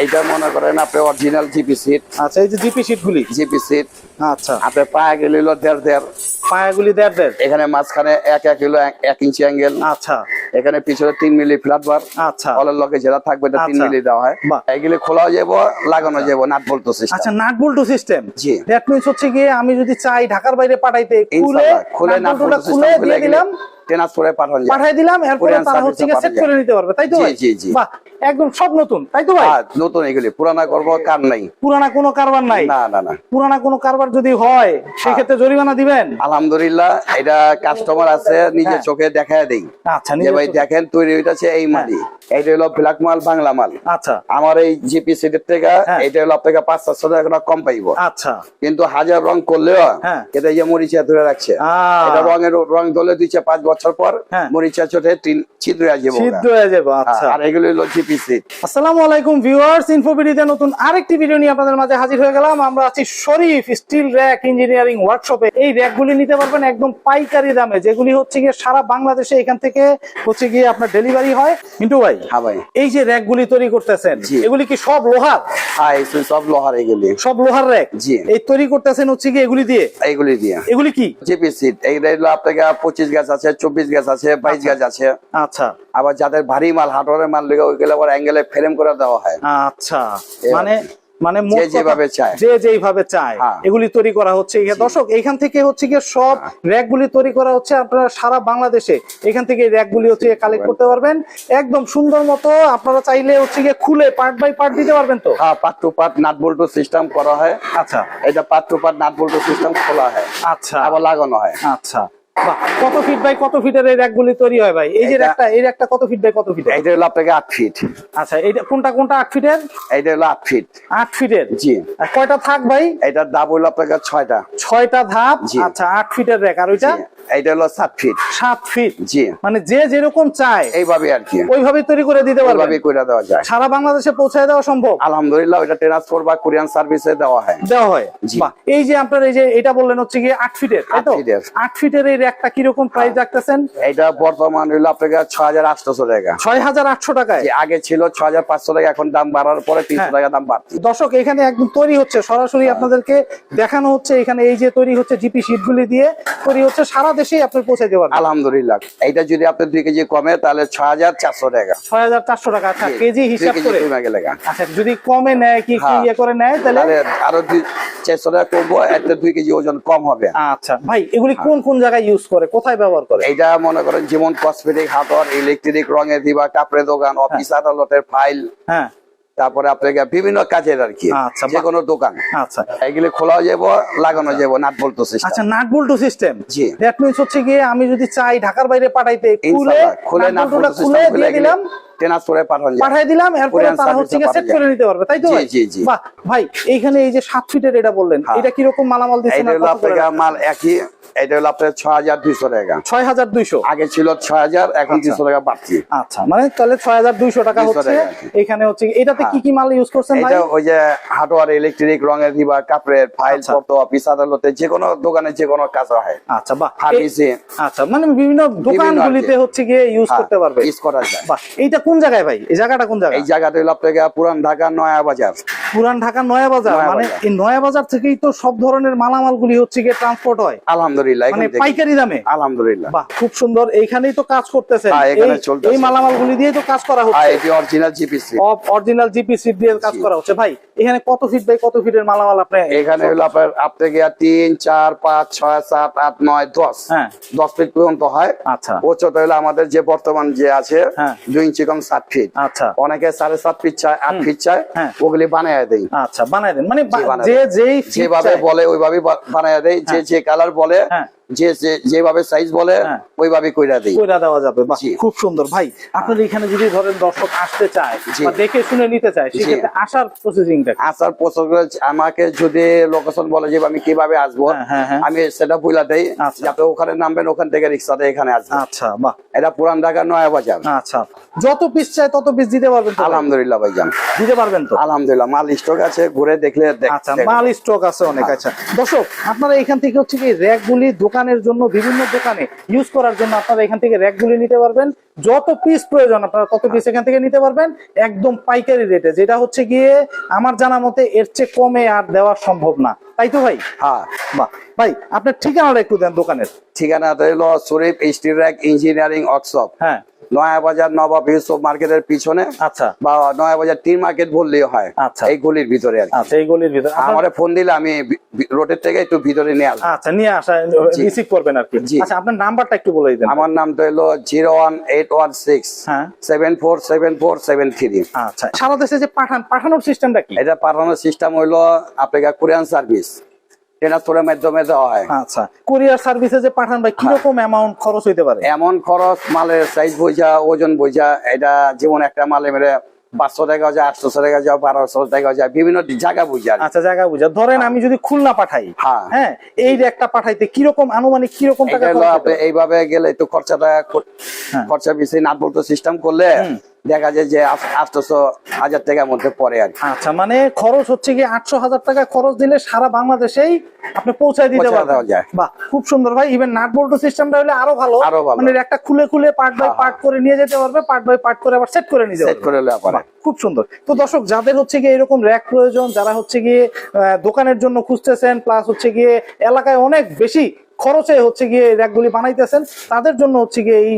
এইটা মনে করেন আপনি অরিজিনাল জিপি সিট আচ্ছা এই যে জিপি সিট গুলি? জিপি সিট আচ্ছা। আপনি পায়ে গেলে হলো দেড় দেড়। পায়াগুলি দেড় দেড়? এখানে মাঝখানে এক এক কিলো এক ইঞ্চি অ্যাঙ্গেল আচ্ছা। এখানে পিছনে তিন মিলি ফ্ল্যাট বার আচ্ছা। অলের লগে যেটা থাকবে এটা তিন আচ্ছা। মিলি দেওয়া হয়। এগুলি খোলাও যাব লাগানো যাব নাট বলতো আচ্ছা নাট বল্টু সিস্টেম জি। দ্যাট মিন্স হচ্ছে গিয়ে আমি যদি চাই ঢাকার বাইরে পাঠাইতে খুলে খুলে নাট বল্টু খুলে দিয়ে দিলাম। ট্রান্সফারে পাঠানো পাঠাই দিলাম এরপরে তারা হচ্ছে সেট করে নিতে পারবে তাই তো? জি, জি, জি। একদম সব নতুন তাই তো ভাই? নতুন এগুলি। পুরানা করব কার নাই? পুরানা কোনো কারবার নাই? না না না। পুরানা কোনো কারবার যদি হয় সেক্ষেত্রে জরিমানা দিবেন? আলহামদুলিল্লাহ এটা কাস্টমার আছে নিজে হ্যাঁ। চোখে দেখায় দেই। আচ্ছা যে ভাই দেখেন তৈরি হইতাছে এই মালি এইটা হলো ব্ল্যাক মাল বাংলা মাল। আচ্ছা। আমার এই জিপি সিটের থেকে হ্যাঁ। এটা হলো আপনাকে পাঁচ সাতশো টাকা কম পাইবো। আচ্ছা। কিন্তু হাজার রং করলেও হ্যাঁ। এটা যে মরিচা ধরে রাখছে এটা রঙের রং ধরলে দিচ্ছে পাঁচ বছর পর হ্যাঁ। মরিচা চোটে তিন ছিদ্র হয়ে যাব হয়ে যাব আচ্ছা। আর এগুলো হলো জিপি সিট আসসালামু আলাইকুম ভিউয়ার্স ইনফোবিডিতে নতুন আরেকটি ভিডিও নিয়ে আপনাদের মাঝে হাজির হয়ে গেলাম। আমরা আছি শরীফ স্টিল র্যাক ইঞ্জিনিয়ারিং ওয়ার্কশপে এই র্যাকগুলি নিতে পারবেন একদম পাইকারি দামে যেগুলি হচ্ছে গিয়ে সারা বাংলাদেশে এখান থেকে হচ্ছে গিয়ে আপনার ডেলিভারি হয়। মিন্টু ভাই হ্যাঁ ভাই। এই যে র্যাকগুলি তৈরি করতেছেন এগুলি কি সব লোহার? হ্যাঁ সব লোহার এগুলি। সব লোহার র্যাক? জি। এই তৈরি করতেছেন হচ্ছে কি এগুলি দিয়ে? এইগুলি দিয়ে। এগুলি কি? জিপি সিট এইটা হলো আপনাকে পঁচিশ গাছ আছে চব্বিশ গাছ আছে বাইশ গাছ আছে। আচ্ছা। আবার যাদের ভারী মাল হাটরের মাল লেগে ওইগুলো আবার অ্যাঙ্গেলে ফ্রেম করে দেওয়া হয়। আচ্ছা। মানে মানে যেভাবে চায়। যে যেইভাবে চায়। হ্যাঁ। এগুলি তৈরি করা হচ্ছে দর্শক এখান থেকে হচ্ছে গিয়ে সব র্যাক গুলি তৈরি করা হচ্ছে আপনারা সারা বাংলাদেশে। এখান থেকে র্যাক গুলি হচ্ছে কালেক্ট করতে পারবেন। একদম সুন্দর মতো আপনারা চাইলে হচ্ছে গিয়ে খুলে পার্ট বাই পার্ট দিতে পারবেন তো? হ্যাঁ পার্ট টু পার্ট নাট বল্টু সিস্টেম করা হয়। আচ্ছা। এটা পার্ট টু পার্ট নাট বল্টু সিস্টেম খোলা হয়। আচ্ছা। আবার লাগানো হয়। আচ্ছা। কত ফিট বাই কত ফিটের এই র্যাকগুলি তৈরি হয় ভাই? এই যে র্যাকটা এই র্যাকটা কত ফিট বাই কত ফিট এইটা হলো আপনাকে আট ফিট আচ্ছা এইটা কোনটা কোনটা আট ফিটের এইটা হলো আট ফিট আট ফিটের জি। আর কয়টা থাক ভাই? এটা ধাপ হলো আপনাকে ছয়টা। ছয়টা ধাপ? আচ্ছা আট ফিটের র্যাক আর ওইটা? জি। এইটা হলো সাত ফিট সাত ফিট জি। মানে যে যেরকম চায়। এইভাবে আর কি। ওইভাবে তৈরি করে দিতে পারবে ওইভাবে করে দেওয়া যায়। সারা বাংলাদেশে পৌঁছায় দেওয়া সম্ভব? আলহামদুলিল্লাহ বা কোরিয়ান সার্ভিসে দেওয়া হয়। দেওয়া হয়? এই যে আপনার এই যে এটা বললেন হচ্ছে আট ফিটের আট ফিটের। আট ফিটের এই র্যাকটা কীরকম প্রাইস রাখতেছেন? এটা বর্তমান হলো আপনাকে ছয় হাজার আটশো টাকা। ছয় হাজার আটশো টাকায়? আগে ছিল ছয় হাজার পাঁচশো টাকা এখন দাম বাড়ার পরে তিনশো হ্যাঁ। টাকা দাম বাড়ছে। দর্শক এখানে একদম তৈরি হচ্ছে। সরাসরি আপনাদেরকে দেখানো হচ্ছে এখানে এই যে তৈরি হচ্ছে জিপি গুলি দিয়ে তৈরি হচ্ছে সারা দেশেই আপনি পৌঁছে দেওয়ার আলহামদুলিল্লাহ। এইটা যদি আপনার দুই কেজি কমে তাহলে ছয় হাজার চারশো টাকা। ছয় হাজার চারশো টাকা আচ্ছা কেজি হিসাব করে। আচ্ছা যদি কমে নেয় কি কি হ্যাঁ। ইয়ে করে নেয় তাহলে? আরও দুই চারশো টাকা এতে দুই কেজি ওজন কম হবে। আচ্ছা ভাই এগুলি কোন কোন জায়গায় ইউজ করে? কোথায় ব্যবহার করে? এইটা মনে করেন যেমন কসমেটিক হাতর ইলেকট্রিক রঙের দিবা কাপড়ের দোকান অফিস আদালতের ফাইল হ্যাঁ। তারপরে আপনাকে বিভিন্ন কাজের আর কি আচ্ছা, যে কোনো দোকান। আচ্ছা। এগুলি খোলা যাব লাগানো যাব নাট বলতো আচ্ছা নাট বল্টু সিস্টেম জি। দ্যাট মিন্স হচ্ছে গিয়ে আমি যদি চাই ঢাকার বাইরে পাঠাইতে খুলে খুলে নাট বল্টু সিস্টেম খুলে দিয়ে দিলাম। ট্রান্সফারে পাঠানো যায়। দিলাম এরপরে তারা হচ্ছে গিয়ে সেট করে নিতে পারবে তাই তো? জি, জি, জি। বাহ ভাই এইখানে এই যে সাত ফিটের এটা বললেন। এটা কীরকম মালামাল দিচ্ছেন এইটা হলো আপনাকে মাল একই এটা হলো আপনার ছয় হাজার দুইশো টাকা। ছয় হাজার দুইশো? আগে ছিল ছয় হাজার এখন। দুইশো টাকা বাড়ছি আচ্ছা মানে তাহলে ছয় হাজার দুইশো টাকা হচ্ছে। এখানে হচ্ছে এটাতে হ্যাঁ। কি কি মাল ইউজ করছেন ভাই? এটা ওই যে ইলেকট্রিক রঙের দিবা কাপড়ের ফাইল আচ্ছা। অফিস আদালতে যে কোনো দোকানে যে কোনো কাজ হয়। আচ্ছা বাহ। আচ্ছা মানে বিভিন্ন দোকানগুলিতে হচ্ছে গিয়ে ইউজ হ্যাঁ, করতে পারবে। ইউজ করা যায়। বাহ এইটা কোন জায়গায় ভাই? এই জায়গাটা কোন জায়গায় এই জায়গাটা হলো আপনাকে পুরান ঢাকা নয়া বাজার। পুরান ঢাকা নয়া বাজার? মানে এই নয়া বাজার থেকেই তো সব ধরনের মালামাল গুলি হচ্ছে গিয়ে ট্রান্সপোর্ট হয়। আলহামদুলিল্লাহ মানে পাইকারি দামে? আলহামদুলিল্লাহ। বাহ খুব সুন্দর। এইখানেই তো কাজ করতেছে হ্যাঁ। এই মালামাল গুলি দিয়ে তো কাজ করা হচ্ছে। এটি original GPC original GP sheet দিয়ে কাজ করা হচ্ছে। ভাই এখানে কত ফিট বাই কত ফিটের মালামাল আপনি এখানে হলো আপনার আপনাকে তিন চার পাঁচ ছয় সাত আট নয় দশ। হ্যাঁ। দশ ফিট পর্যন্ত হয়। আচ্ছা। উচ্চতা হলো আমাদের যে বর্তমান যে আছে হ্যাঁ। দুই ইঞ্চি কম সাত ফিট আচ্ছা। অনেকে সাড়ে সাত ফিট চায় আট ফিট চায় হ্যাঁ। ওগুলি বানায় দেয় আচ্ছা বানাই দেন। মানে বানায় যে যেভাবে বলে ওইভাবে বানায় দেয় যে যে কালার বলে হ্যাঁ। যে যেভাবে সাইজ বলে হ্যাঁ। ওইভাবে কইরা দেয় কইরা দেওয়া যাবে। খুব সুন্দর। ভাই আপনার এখানে যদি ধরেন দর্শক আসতে চায়। বা দেখে শুনে নিতে চায় সেক্ষেত্রে আসার প্রসেসিংটা আসার করে আমাকে যদি লোকেশন বলে যে আমি কীভাবে আসব হ্যাঁ, হ্যাঁ, হ্যাঁ। আমি সেটা বইলা দেই আচ্ছা। যাতে ওখানে নামবেন ওখান থেকে রিক্সাতে এখানে আসবেন। আচ্ছা বাহ। এটা পুরান ঢাকা নয়া বাজার। আচ্ছা যত পিস চাই তত পিস দিতে পারবেন? আলহামদুলিল্লাহ ভাইজান। দিতে পারবেন তো? আলহামদুলিল্লাহ মাল স্টক আছে ঘুরে দেখলে আচ্ছা মাল স্টক আছে অনেক হ্যাঁ। আচ্ছা। দর্শক আপনারা এখান থেকে হচ্ছে কি র্যাক গুলি দোকানের জন্য বিভিন্ন দোকানে ইউজ করার জন্য আপনারা এখান থেকে র্যাকগুলি নিতে পারবেন। যত পিস প্রয়োজন আপনারা তত পিস এখান থেকে নিতে পারবেন। একদম পাইকারি রেটে যেটা হচ্ছে গিয়ে আমার জানা মতে এর চেয়ে কমে আর দেওয়া সম্ভব না। তাই তো ভাই? হ্যাঁ। বাহ। ভাই আপনার ঠিকানাটা একটু দেন দোকানের। ঠিকানা হলো Sharif steel rack engineering workshop হ্যাঁ। নয়া বাজার নবাব ইউসুফ মার্কেটের পিছনে আচ্ছা। বা নয়া বাজার টি মার্কেট বললেই হয়। আচ্ছা। এই গলির ভিতরে আচ্ছা এই গলির ভিতরে। আমারে ফোন দিলে আমি রোডের থেকে একটু ভিতরে নিয়ে আসব। আচ্ছা নিয়ে আসা রিসিভ করবেন আর কি। আচ্ছা আপনার নাম্বারটা একটু বলে দিন আমার নামটা হলো zero one eight one six হ্যাঁ। Seven four seven four seven three. আচ্ছা সারা দেশে যে পাঠান পাঠানোর সিস্টেমটা কি? এটা পাঠানোর সিস্টেম হইল আপনাকে কোরিয়ান সার্ভিস। ট্রান্সফারের মাধ্যমে দেওয়া হয় আচ্ছা কুরিয়ার সার্ভিসে যে পাঠান ভাই কীরকম অ্যামাউন্ট খরচ হইতে পারে এমন খরচ মালের সাইজ বোঝা ওজন বোঝা এটা যেমন একটা মালে মেরে পাঁচশো টাকা যায় আটশো টাকা যায় বারোশো টাকা যায় বিভিন্ন জায়গা বুঝা আচ্ছা জায়গা বুঝা ধরেন আমি যদি খুলনা পাঠাই হ্যাঁ। হ্যাঁ এই একটা পাঠাইতে কীরকম আনুমানিক কীরকম টাকা এটা? এইভাবে গেলে একটু খরচাটা হ্যাঁ। খরচা বেশি না বলতো সিস্টেম করলে। দেখা যায় যে আটশো হাজার টাকার মধ্যে পড়ে আর আচ্ছা মানে খরচ হচ্ছে কি আটশো হাজার টাকা খরচ দিলে সারা বাংলাদেশেই আপনি পৌঁছায় দিতে পারবেন। বাহ খুব সুন্দর ভাই। ইভেন নাট বল্টু সিস্টেমটা হলে আরও ভালো। আরও ভালো। মানে একটা খুলে খুলে পার্ট বাই হ্যাঁ, পার্ট করে নিয়ে যেতে পারবে পার্ট বাই পার্ট করে আবার সেট করে নিতে সেট করে পারে খুব সুন্দর। তো দর্শক যাদের হচ্ছে গিয়ে এরকম র্যাক প্রয়োজন যারা হচ্ছে গিয়ে দোকানের জন্য খুঁজতেছেন প্লাস হচ্ছে গিয়ে এলাকায় অনেক বেশি খরচে হচ্ছে গিয়ে র্যাকগুলি বানাইতেছেন, তাদের জন্য হচ্ছে গিয়ে এই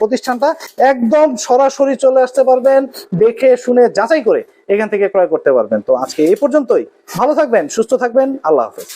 প্রতিষ্ঠানটা একদম সরাসরি চলে আসতে পারবেন, দেখে শুনে যাচাই করে এখান থেকে ক্রয় করতে পারবেন। তো আজকে এই পর্যন্তই। ভালো থাকবেন, সুস্থ থাকবেন, আল্লাহ হাফেজ।